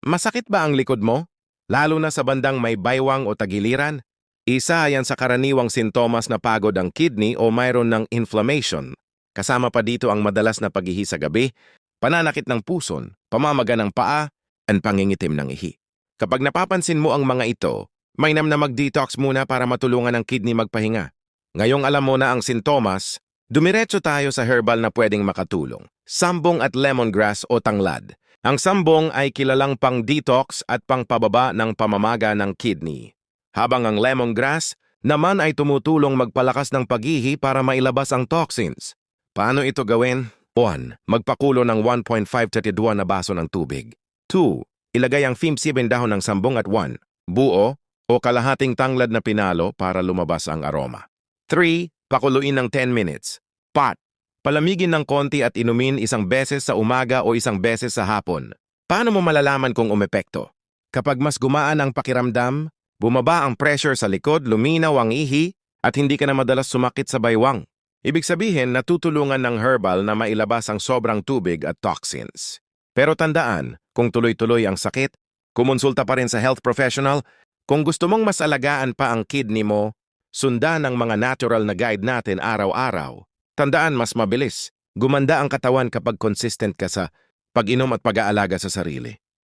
Masakit ba ang likod mo? Lalo na sa bandang may baywang o tagiliran? Isa yan sa karaniwang sintomas na pagod ang kidney o mayroon ng inflammation. Kasama pa dito ang madalas na paghihi sa gabi, pananakit ng puson, pamamaga ng paa, at pangingitim ng ihi. Kapag napapansin mo ang mga ito, mainam na mag-detox muna para matulungan ang kidney magpahinga. Ngayong alam mo na ang sintomas, dumiretso tayo sa herbal na pwedeng makatulong. Sambong at lemongrass o tanglad. Ang sambong ay kilalang pang detox at pangpababa ng pamamaga ng kidney. Habang ang lemongrass naman ay tumutulong magpalakas ng paghihi para mailabas ang toxins. Paano ito gawin? 1. Magpakulo ng 1.5-2 na baso ng tubig. 2. Ilagay ang FIM7 dahon ng sambong at 1. Buo o kalahating tanglad na pinalo para lumabas ang aroma. 3. Pakuluin ng 10 minutes. Pot. Palamigin ng konti at inumin isang beses sa umaga o isang beses sa hapon. Paano mo malalaman kung umepekto? Kapag mas gumaan ang pakiramdam, bumaba ang pressure sa likod, luminaw ang ihi, at hindi ka na madalas sumakit sa baywang. Ibig sabihin, natutulungan ng herbal na mailabas ang sobrang tubig at toxins. Pero tandaan, kung tuloy-tuloy ang sakit, kumonsulta pa rin sa health professional. Kung gusto mong mas alagaan pa ang kidney mo, sundan ang mga natural na guide natin araw-araw. Tandaan mas mabilis. Gumanda ang katawan kapag consistent ka sa pag-inom at pag-aalaga sa sarili.